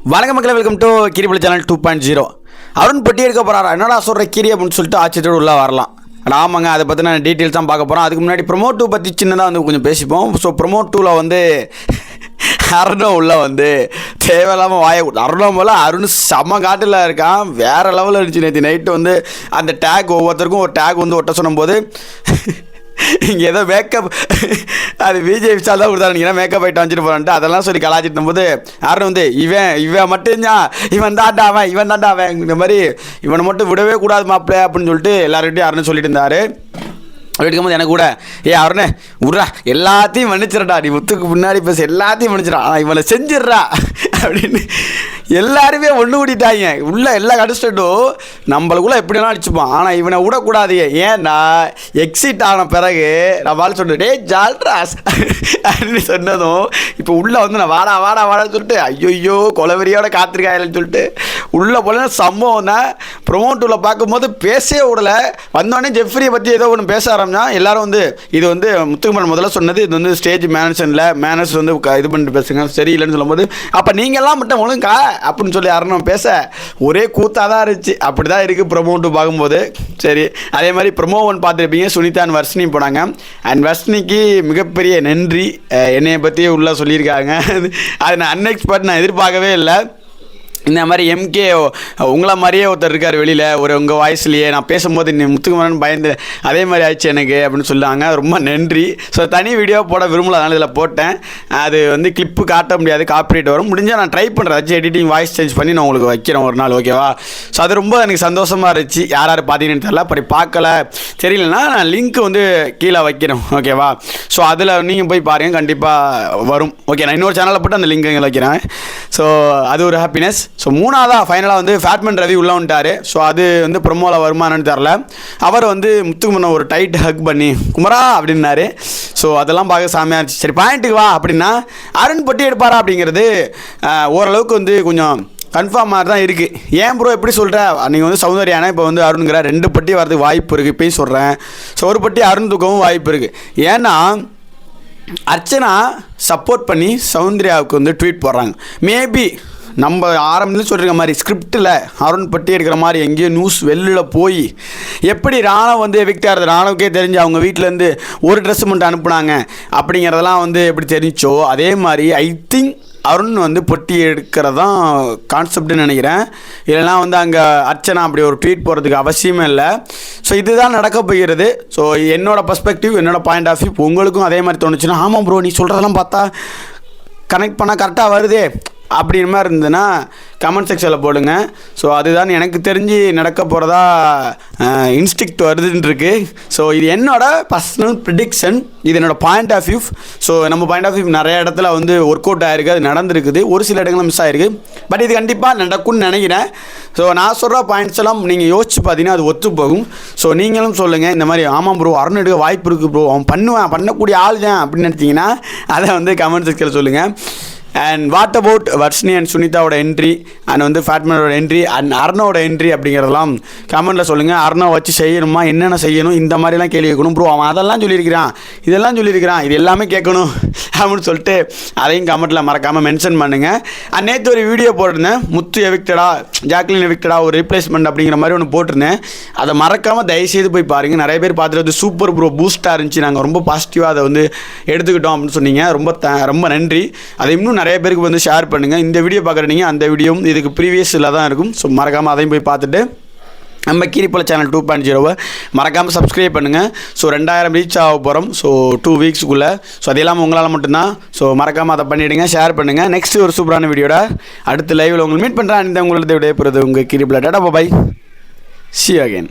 வணக்க மக்களே welcome to கிரிபுல channel two point zero Arun பெட்டி எடுக்க போகிறாரா என்னடா சொல்கிற கிரி அப்படின்னு சொல்லிட்டு ஆச்சரியத்தோடு உள்ளே வரலாம். ஆனா, ஆமாங்க அதை பற்றின டீட்டெயில்ஸ் தான் பார்க்க போகிறோம் அதுக்கு முன்னாடி ப்ரொமோ டூ பற்றி சின்னதாக வந்து கொஞ்சம் பேசிப்போம். ஸோ ப்ரொமோ டூவில் வந்து அருணும் உள்ள வந்து தேவையில்லாமல் வாய அருணும் போல அருண் செம்ம காட்டில் இருக்கான். வேறு லெவலில் இருந்துச்சு நேற்று நைட்டு வந்து அந்த டேக் ஒவ்வொருத்தருக்கும் ஒரு டேக் வந்து ஒட்ட சொன்னும்போது இங்கே ஏதோ மேக்கப் அது விஜய் விஷால் தான் கொடுத்தாரு. மேக்கப் ஐட்டம் வச்சுட்டு போகிறான்ட்டு அதெல்லாம் சொல்லி கலாச்சிட்டு போது யாரும் வந்து இவன் இவன் மட்டும்தான். இவன் தாண்டா அவன் இவன் தாண்டா அவன். இந்த மாதிரி இவனை மட்டும் விடவே கூடாது மாப்பிள்ள அப்படின்னு சொல்லிட்டு எல்லார்கிட்டையும் யாருன்னு சொல்லிட்டு இருந்தாரு. அப்படி எனக்கு கூட ஏ அவருனே விட்றா எல்லாத்தையும் மன்னிச்சிடடா நீ முத்துக்கு முன்னாடி பேச. எல்லாத்தையும் மன்னிச்சிடா ஆனால் இவனை செஞ்சிடுறா. அப்படின்னு. எல்லாருமே ஒன்று கூட்டிட்டாங்க. உள்ளே எல்லா கடிச்சிட்டும் நம்மளுக்குள்ள எப்படிலாம் அடிச்சுப்பான். ஆனால் இவனை விடக்கூடாது ஏன்னா எக்ஸிட் ஆன பிறகு நான் வாழ சொன்னேன் டே ஜால்ட்ராஸ் அப்படின்னு சொன்னதும் இப்போ உள்ளே வந்து நான் வாடா வாடா வாடான்னு சொல்லிட்டு ஐயோ கொலவெறியோட காத்திருக்காயில்னு சொல்லிட்டு உள்ளே போல சம்பவம்னா தான் ப்ரொமோட்டூவில் பார்க்கும்போது பேசவே விடல. வந்தோடனே ஜெஃப்ரியை பற்றி ஏதோ ஒன்று பேச ஆரம்பிச்சா எல்லாரும் வந்து இது வந்து முத்துக்குமன் முதல்ல சொன்னது இது வந்து ஸ்டேஜ் மேனேஜனில் மேனேஜ் வந்து இது பண்ணிட்டு பேசுங்க சரியில்லைன்னு சொல்லும்போது அப்போ நீங்கள்லாம் மட்டும் ஒழுங்கா அப்படின்னு சொல்லி யாரும் பேச ஒரே கூத்தாக தான் இருந்துச்சு. அப்படி தான் இருக்குது ப்ரொமோட்டு பார்க்கும்போது. சரி அதே மாதிரி ப்ரொமோ ஒன் பார்த்துருப்பீங்க அண்ட் வர்ஷினி போனாங்க. அண்ட் வர்ஷினிக்கு மிகப்பெரிய நன்றி. என்னையை பற்றி உள்ளே சொல்லியிருக்காங்க. அது நான் அன்எக்ஸ்பர்ட் நான் எதிர்பார்க்கவே இல்லை. இந்த மாதிரி எம்கே உங்களை மாதிரியே ஒருத்தர் இருக்கார் வெளியில். ஒரு உங்கள் வாய்ஸ்லேயே நான் பேசும்போது நீ முத்துக்குமரன் பயந்து அதே மாதிரி ஆயிடுச்சு எனக்கு அப்படின்னு சொல்லாங்க. ரொம்ப நன்றி. ஸோ தனி வீடியோ போட விரும்பல அதனால் இதில் போட்டேன். அது வந்து கிளிப்பு காட்ட முடியாது காப்பிரைட் வரும். முடிஞ்சால் நான் ட்ரை பண்ணுறேன் வச்சு எடிட்டிங் வாய்ஸ் சேஞ்ச் பண்ணி நான் உங்களுக்கு வைக்கிறேன் ஒரு நாள் ஓகேவா ஸோ அது ரொம்ப எனக்கு சந்தோஷமாக இருந்துச்சு. யார் யார் பார்த்தீங்கன்னு தெரியல அப்படி பார்க்கல. தெரியலனா நான் லிங்க் வந்து கீழே வைக்கிறேன் ஓகேவா ஸோ அதில் நீங்கள் போய் பாருங்கள் கண்டிப்பாக வரும். ஓகே நான் இன்னொரு சேனலில் போட்டு அந்த லிங்க் வைக்கிறேன். ஸோ அது ஒரு ஹாப்பினஸ் ஸோ மூணாவதாக ஃபைனலாக வந்து ஃபேட்மேன் ரவி உள்ளே வந்துட்டார். ஸோ அது வந்து ப்ரொமோவில் வருமானன்னு தெரில அவர் வந்து முத்துக்குமரனை ஒரு டைட் ஹக் பண்ணி குமரா அப்படின்னாரு. ஸோ அதெல்லாம் பார்க்க சாமியாக இருந்துச்சு. சரி பாயிண்ட்டுக்கு வா அப்படின்னா அருண் பொட்டி எடுப்பாரா அப்படிங்கிறது ஓரளவுக்கு வந்து கொஞ்சம் கன்ஃபார்ம் மாதிரி தான் இருக்குது ஏன் ப்ரோ எப்படி சொல்கிற நீங்கள் வந்து சௌந்தர்யானா இப்போ வந்து அருண்கிற ரெண்டு பட்டி வரதுக்கு வாய்ப்பு இருக்குது இப்பயும் சொல்கிறேன் ஸோ ஒரு பட்டி அருண் தூக்கவும் வாய்ப்பு இருக்குது ஏன்னா அர்ச்சனா சப்போர்ட் பண்ணி சௌந்தர்யாவுக்கு வந்து ட்வீட் போடுறாங்க. மேபி நம்ம ஆரம்பத்தில் சொல்லியிருக்க மாதிரி ஸ்கிரிப்டில் அருண் பட்டி எடுக்கிற மாதிரி எங்கேயோ நியூஸ் வெளியில் போய் எப்படி ராணவ் வந்து எவிக்ட் ஆகிறது? ராணவுக்கே தெரிஞ்சு அவங்க வீட்டிலேருந்து ஒரு ட்ரெஸ் மட்டும் அனுப்புனாங்க. அப்படிங்கிறதெல்லாம் வந்து எப்படி தெரிஞ்சோ அதே மாதிரி ஐ திங்க் அருண் வந்து பொட்டி எடுக்கிறதான் கான்செப்ட்னு நினைக்கிறேன். இல்லைனா வந்து அங்கே அர்ச்சனா அப்படி ஒரு ட்வீட் போகிறதுக்கு அவசியமே இல்லை. ஸோ இதுதான் நடக்க போகிறது. ஸோ என்னோட பர்ஸ்பெக்டிவ் என்னோடய பாயிண்ட் ஆஃப் வியூ உங்களுக்கும் அதே மாதிரி தோணுச்சுன்னா ஆமாம் ப்ரோ நீ சொல்கிறதெல்லாம் பார்த்தா கனெக்ட் பண்ணால் கரெக்டாக வருதே. அப்படின்ற மாதிரி இருந்ததுன்னா கமெண்ட் செக்ஷனில் போடுங்க. ஸோ அதுதான் எனக்கு தெரிஞ்சு நடக்க போகிறதா இன்ஸ்டிக்ட் வருதுன்னு ஸோ இது என்னோட பர்சனல் ப்ரிடிக்ஷன் இது என்னோட பாயிண்ட் ஆஃப் வியூ ஸோ நம்ம பாயிண்ட் ஆஃப் வியூ நிறைய இடத்துல வந்து ஒர்க் அவுட் ஆகிருக்கு அது நடந்திருக்குது. ஒரு சில இடங்களில் மிஸ் ஆகிருக்கு பட் இது கண்டிப்பாக நடக்கும்னு நினைக்கிறேன். ஸோ நான் சொல்கிற பாயிண்ட்ஸ் எல்லாம் நீங்கள் யோசிச்சு பார்த்தீங்கன்னா அது ஒத்து போகும். ஸோ நீங்களும் சொல்லுங்கள் இந்த மாதிரி ஆமாம் ப்ரோ அருண் எடுக்க வாய்ப்பு இருக்குது ப்ரோ அவன் பண்ணுவான் பண்ணக்கூடிய ஆள் தான் அப்படின்னு நினச்சிங்கன்னா அதை வந்து கமெண்ட் செக்ஷனில் சொல்லுங்கள் and what about Varshini and சுனிதாவோட entry and வந்து ஃபேட்மேனோட என்ட்ரி அண்ட் அர்ணோட என்ட்ரி அப்படிங்கிறதெல்லாம் கமெண்ட்டில் சொல்லுங்கள் அர்ணோ வச்சு செய்யணுமா? என்னென்ன செய்யணும்? இந்த மாதிரிலாம் கேள்வி கேட்கணும் ப்ரோ அவன் அதெல்லாம் சொல்லியிருக்கிறான். இதெல்லாம் சொல்லியிருக்கிறான். இது எல்லாமே கேட்கணும். அப்படின்னு சொல்லிட்டு அதையும் கமெண்ட்டில் மறக்காமல் மென்ஷன் பண்ணுங்கள் அண்ட் நேற்று ஒரு வீடியோ போட்டிருந்தேன். முத்து எவிக்டடா ஜாக்லின் எவிக்டடா ஒரு ரீப்ளேஸ்மெண்ட் அப்படிங்கிற மாதிரி ஒன்று போட்டிருந்தேன். அதை மறக்காமல் தயவுசெய்து போய் பாருங்கள் நிறைய பேர் பார்த்துட்டு வந்து சூப்பர் ப்ரோ பூஸ்ட்டாக இருந்துச்சு. நாங்கள் ரொம்ப பாசிட்டிவாக அதை வந்து எடுத்துக்கிட்டோம் அப்படின்னு சொன்னீங்க. ரொம்ப த ரொம்ப நன்றி. அதை இன்னும் நிறைய பேருக்கு வந்து ஷேர் பண்ணுங்கள் இந்த வீடியோ பார்க்குறீங்க அந்த வீடியோவும் இதுக்கு ப்ரீவியஸில் தான் இருக்கும். ஸோ மறக்காமல் அதையும் போய் பார்த்துட்டு நம்ம கீரிப்பல சேனல் டூ பாயிண்ட் ஜீரோவை மறக்காமல் சப்ஸ்கிரைப் பண்ணுங்கள் ஸோ ரெண்டாயிரம் ரீச் ஆக போகிறோம் ஸோ டூ வீக்ஸுக்குள்ளே ஸோ அது இல்லாமல் உங்களால் மட்டும்தான். ஸோ மறக்காமல் அதை பண்ணிவிடுங்க ஷேர் பண்ணுங்கள் நெக்ஸ்ட் ஒரு சூப்பரான வீடியோட அடுத்த லைவில் உங்களை மீட் பண்ணுறேன் இந்த உங்களது விடையப்படுறது உங்கள் கீரிப்பல டேட்டா பாய் சி அகேன்